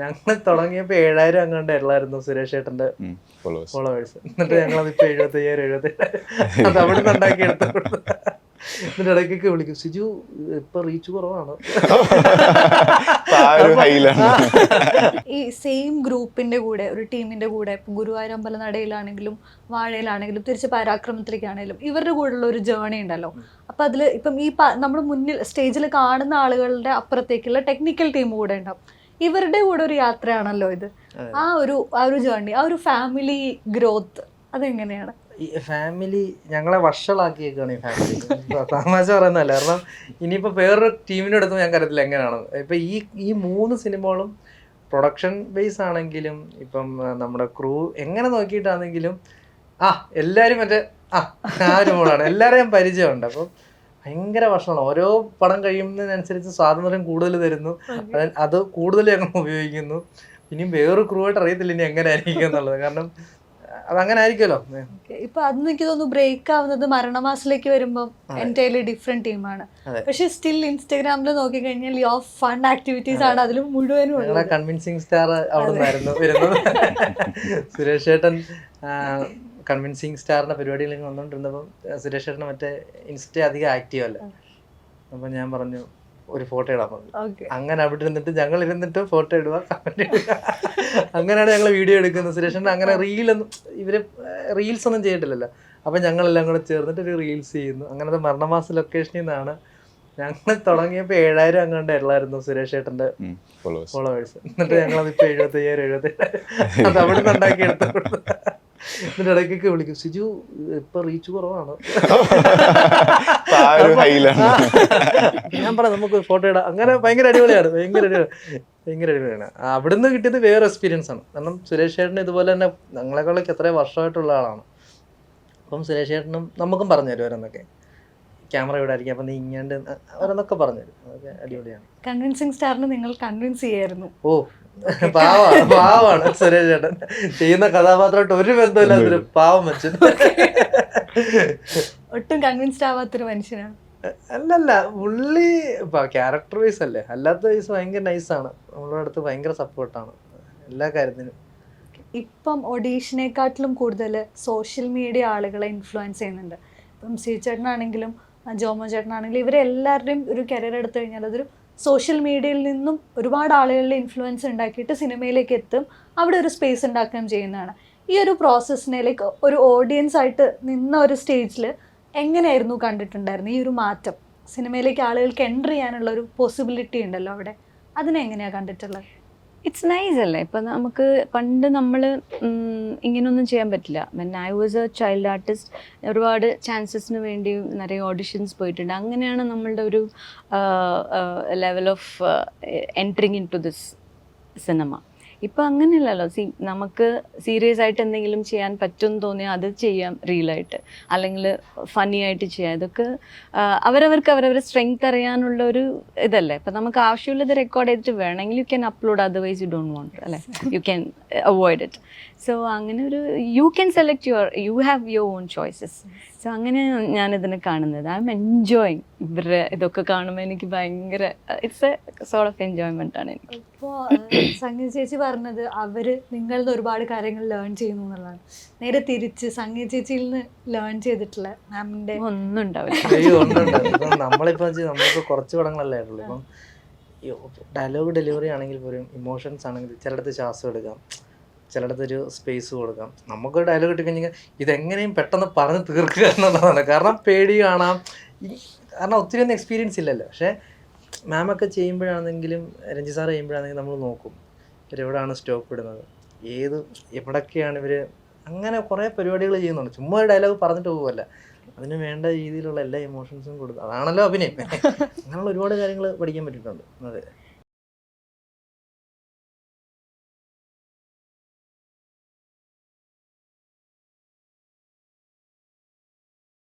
ഞങ്ങൾ തുടങ്ങിയപ്പോ ഏഴായിരം അങ്ങോട്ട് ഉള്ളായിരുന്നു സുരേഷ് ഏട്ടന്റെ ഫോളോവേഴ്സ് ഫോളോവേഴ്സ് എന്നിട്ട് ഞങ്ങൾ ഇപ്പൊ എഴുപത്തി അയ്യായിരം എഴുപത്തി അത് അവിടെ നിന്ന് ഉണ്ടാക്കി എടുത്തു എന്നിട്ട് ഇടയ്ക്കൊക്കെ വിളിക്കും സിജു ഇപ്പൊ റീച്ച് കുറവാണ്. ഈ സെയിം ഗ്രൂപ്പിന്റെ കൂടെ ഒരു ടീമിന്റെ കൂടെ ഇപ്പം ഗുരുവായൂർ അമ്പലനടയിലാണെങ്കിലും വാഴയിലാണെങ്കിലും തിരിച്ച് പരാക്രമത്തിലേക്കാണെങ്കിലും ഇവരുടെ കൂടെയുള്ള ഒരു ജേണി ഉണ്ടല്ലോ. അപ്പൊ അതിൽ ഇപ്പം ഈ നമ്മൾ മുന്നിൽ സ്റ്റേജിൽ കാണുന്ന ആളുകളുടെ അപ്പുറത്തേക്കുള്ള ടെക്നിക്കൽ ടീം കൂടെ ഉണ്ടാവും. ഇവരുടെ കൂടെ ഒരു യാത്രയാണല്ലോ ഇത്. ആ ഒരു ആ ഒരു ജേണി ആ ഒരു ഫാമിലി ഗ്രോത്ത് അതെങ്ങനെയാണ്? ഈ ഫാമിലി ഞങ്ങളെ വഷളാക്കിയേക്കാണ് ഈ ഫാമിലി തമാശ പറയുന്നതല്ല. കാരണം ഇനിയിപ്പോൾ വേറൊരു ടീമിനെ എടുത്തും ഞാൻ കരുതില്ല എങ്ങനെയാണ്. ഇപ്പം ഈ ഈ മൂന്ന് സിനിമകളും പ്രൊഡക്ഷൻ ബേസ് ആണെങ്കിലും ഇപ്പം നമ്മുടെ ക്രൂ എങ്ങനെ നോക്കിയിട്ടാണെങ്കിലും ആ എല്ലാവരും മറ്റേ ആ ആ ഒരു മോളാണ് എല്ലാവരെയും പരിചയമുണ്ട്. അപ്പം ഭയങ്കര ഭക്ഷണമാണ്. ഓരോ പടം കഴിയുന്നതിനനുസരിച്ച് സ്വാതന്ത്ര്യം കൂടുതൽ തരുന്നു. അത്. കൂടുതൽ ഞങ്ങൾ ഉപയോഗിക്കുന്നു. ഇനിയും വേറൊരു ക്രൂ ആയിട്ട് അറിയത്തില്ല ഇനി എങ്ങനെ ആയിരിക്കും എന്നുള്ളത്. കാരണം അതങ്ങനെ ആയിരിക്കുമല്ലോ Okay. ഇപ്പൊ അന്ന് എനിക്ക് തോന്നുന്നു ബ്രേക്ക് ആവുന്നത് മരണമാസിലേക്ക് വരുമ്പോൾ എന്റെ ഡിഫറെന്റ് ടീമാണ് അതെ. പക്ഷെ സ്റ്റിൽ ഇൻസ്റ്റാഗ്രാമിൽ നോക്കി കഴിഞ്ഞാൽ യോ ഫൺ ആക്ടിവിറ്റീസ് ആണ് അതിൽ മുഴുവനും കൺവിൻസിങ് സ്റ്റാർ അവിടെ നിന്നായിരുന്നു വരുന്നത്. സുരേഷ് ഏട്ടൻ കൺവിൻസിങ് സ്റ്റാറിന്റെ പരിപാടിയിലേക്ക് വന്നുകൊണ്ടിരുന്നപ്പം സുരേഷ് ഏട്ടന് മറ്റേ ഇൻസ്റ്റ അധികം ആക്റ്റീവ് അല്ല? അപ്പൊ ഞാൻ പറഞ്ഞു ഒരു ഫോട്ടോ ഇടാൻ പറഞ്ഞു. അങ്ങനെ അവിടെ ഇരുന്നിട്ട് ഞങ്ങൾ ഇരുന്നിട്ട് ഫോട്ടോ ഇടുക അങ്ങനെയാണ് ഞങ്ങൾ വീഡിയോ എടുക്കുന്നത്. സുരേഷൻ അങ്ങനെ റീലൊന്നും ഇവർ റീൽസ് ഒന്നും ചെയ്തിട്ടില്ലല്ലോ. അപ്പൊ ഞങ്ങളെല്ലാം കൂടെ ചേർന്നിട്ട് ഒരു റീൽസ് ചെയ്യുന്നു. അങ്ങനത്തെ മരണമാസ ലൊക്കേഷനിൽ നിന്നാണ് ഞങ്ങൾ തുടങ്ങിയപ്പോ ഏഴായിരം അങ്ങോട്ട് ഉള്ളായിരുന്നു സുരേഷ് ഏട്ടന്റെ ഫോളോവേഴ്സ് ഫോളോവേഴ്സ് എന്നിട്ട് ഞങ്ങൾ അതിപ്പോ എഴുപത്തി അയ്യായിരം എഴുപത്തി അത് അവിടെ നിന്ന് ഉണ്ടാക്കി എടുത്തു. എന്നിട്ട് ഇടയ്ക്കൊക്കെ വിളിക്കും സിജു ഇപ്പൊ റീച്ച് കുറവാണ്. ആ ഒരു ഹൈലാണ് ഞാൻ പറയാം നമുക്ക് ഫോട്ടോ ഇടാം. അങ്ങനെ ഭയങ്കര അടിപൊളിയാണ് ഭയങ്കര അടിപൊളി ഭയങ്കര അടിപൊളിയാണ്. അവിടുന്ന് കിട്ടിയത് വേറെ എക്സ്പീരിയൻസ് ആണ്. കാരണം സുരേഷ് ചേട്ടൻ ഇതുപോലെ തന്നെ ഞങ്ങളെക്കാളൊക്കെ എത്ര വർഷമായിട്ടുള്ള ആളാണ്. അപ്പം സുരേഷ് ചേട്ടനും നമുക്കും പറഞ്ഞു തരും ഓരോന്നൊക്കെ ക്യാമറ ഇവിടെ ആയിരിക്കും അപ്പം നീ ഇങ്ങാണ്ട് ഓരോന്നൊക്കെ പറഞ്ഞു തരും. അതൊക്കെ അടിപൊളിയാണ്. കൺവിൻസിങ് സ്റ്റാറിന് നിങ്ങൾ കൺവിൻസ് ചെയ്യായിരുന്നു. ഓ പാവാണ് പാവാണ് സുരേഷ് ചേട്ടൻ ചെയ്യുന്ന കഥാപാത്രമായിട്ട് ഒരു ബന്ധമില്ലാത്തൊരു പാവം മനുഷ്യൻ. ഒട്ടും കൺവിൻസ്ഡ് ആവാത്തൊരു മനുഷ്യനാണ് അല്ലല്ല പുള്ളി ക്യാരക്ടർ വൈസ് അല്ലേ? അല്ലാത്ത വൈസ് ഭയങ്കര നൈസാണ് നമ്മളുടെ അടുത്ത് ഭയങ്കര സപ്പോർട്ടാണ് എല്ലാ കാര്യത്തിനും. ഇപ്പം ഒഡീഷനെക്കാട്ടിലും കൂടുതൽ സോഷ്യൽ മീഡിയ ആളുകളെ ഇൻഫ്ലുവൻസ് ചെയ്യുന്നുണ്ട്. ഇപ്പം സി ചേട്ടനാണെങ്കിലും ജോമോ ചേട്ടനാണെങ്കിലും ഇവരെല്ലാവരുടെയും ഒരു കരിയർ എടുത്തു കഴിഞ്ഞാൽ അതൊരു സോഷ്യൽ മീഡിയയിൽ നിന്നും ഒരുപാട് ആളുകളുടെ ഇൻഫ്ലുവൻസ് ഉണ്ടാക്കിയിട്ട് സിനിമയിലേക്ക് എത്തും. അവിടെ ഒരു സ്പേസ് ഉണ്ടാക്കുകയും ചെയ്യുന്നതാണ്. ഈ ഒരു പ്രോസസ്സിനെ ലൈക്ക് ഒരു ഓഡിയൻസ് ആയിട്ട് നിന്ന ഒരു സ്റ്റേജിൽ എങ്ങനെയായിരുന്നു കണ്ടിട്ടുണ്ടായിരുന്നു? ഈ ഒരു മാറ്റം. സിനിമയിലേക്ക് ആളുകൾക്ക് എന്റർ ചെയ്യാനുള്ള ഒരു പോസിബിലിറ്റി ഉണ്ടല്ലോ അവിടെ. അതിനെങ്ങനെയാണ് കണ്ടിട്ടുള്ളത്? ഇറ്റ്സ് നൈസ് അല്ലേ? ഇപ്പം നമുക്ക് പണ്ട് നമ്മൾ ഇങ്ങനെയൊന്നും ചെയ്യാൻ പറ്റില്ല. When I was a child artist ഒരുപാട് ചാൻസസിന് വേണ്ടി നിറയെ ഓഡിഷൻസ് പോയിട്ടുണ്ട്. അങ്ങനെയാണ് നമ്മളുടെ ഒരു level of entering into this cinema ഇപ്പം അങ്ങനെയല്ലല്ലോ. സി നമുക്ക് സീരിയസ് ആയിട്ട് എന്തെങ്കിലും ചെയ്യാൻ പറ്റുമെന്ന് തോന്നിയാൽ അത് ചെയ്യാം റീലായിട്ട് അല്ലെങ്കിൽ ഫണ്ണി ആയിട്ട് ചെയ്യാം. ഇതൊക്കെ അവരവർക്ക് അവരവർ സ്ട്രെങ്ത് അറിയാനുള്ള ഒരു ഇതല്ലേ. ഇപ്പം നമുക്ക് ആവശ്യമുള്ളത് റെക്കോർഡ് ചെയ്തിട്ട് വേണമെങ്കിൽ you can upload otherwise you don't want അല്ലേ? You can avoid it so അങ്ങനെ ഒരു you can select your you have your own choices so അങ്ങനെ ഞാൻ ഇതിനെ കാണുന്നത്. ഐ എം എൻജോയിങ് ഇവരുടെ ഇതൊക്കെ കാണുമ്പോൾ എനിക്ക് ഭയങ്കര it's a sort of enjoyment ആണ് എനിക്ക്. ഇപ്പോൾ സംഗീത ചേച്ചി പറഞ്ഞത് അവർ നിങ്ങളിൽ നിന്ന് ഒരുപാട് കാര്യങ്ങൾ ലേൺ ചെയ്യുന്നു എന്നുള്ളതാണ്. നേരെ തിരിച്ച് സംഗീത ചേച്ചിയിൽ നിന്ന് ലേൺ ചെയ്തിട്ടുള്ള മാമിന്റെ ഒന്നും ഉണ്ടാവില്ല അയ്യോ ഉണ്ട് ഉണ്ട്. ഇപ്പം നമ്മളിപ്പോ കുറച്ച് പടങ്ങളല്ലേ ഉള്ളൂ ഇപ്പം ഡയലോഗ് ഡെലിവറി ആണെങ്കിൽ പോലും ഇമോഷൻസ് ആണെങ്കിൽ ചിലയിടത്ത് ശ്വാസം എടുക്കാം. ചിലയിടത്ത് ഒരു സ്പേസ് കൊടുക്കാം. നമുക്ക് ഡയലോഗ് കിട്ടിക്കഴിഞ്ഞാൽ ഇതെങ്ങനെയും പെട്ടെന്ന് പറഞ്ഞ് തീർക്കുക എന്നുള്ളതാണ്. കാരണം പേടി കാണാം. കാരണം ഒത്തിരി ഒന്നും എക്സ്പീരിയൻസ് ഇല്ലല്ലോ. പക്ഷേ മാമൊക്കെ ചെയ്യുമ്പോഴാണെങ്കിലും രഞ്ജി സാർ ചെയ്യുമ്പോഴാണെങ്കിലും നമ്മൾ നോക്കും. ഇവരെവിടെയാണ് സ്റ്റോപ്പ് ഇടുന്നത്? ഏത് എവിടൊക്കെയാണ് ഇവർ അങ്ങനെ കുറേ പരിപാടികൾ ചെയ്യുന്നുണ്ട്. ചുമ്മാ ഒരു ഡയലോഗ് പറഞ്ഞിട്ട് പോകുമല്ല അതിന് വേണ്ട രീതിയിലുള്ള എല്ലാ ഇമോഷൻസും കൊടുക്കും. അതാണല്ലോ അഭിനയം. അങ്ങനെയുള്ള ഒരുപാട് കാര്യങ്ങൾ പഠിക്കാൻ പറ്റിയിട്ടുണ്ട്. അതെ.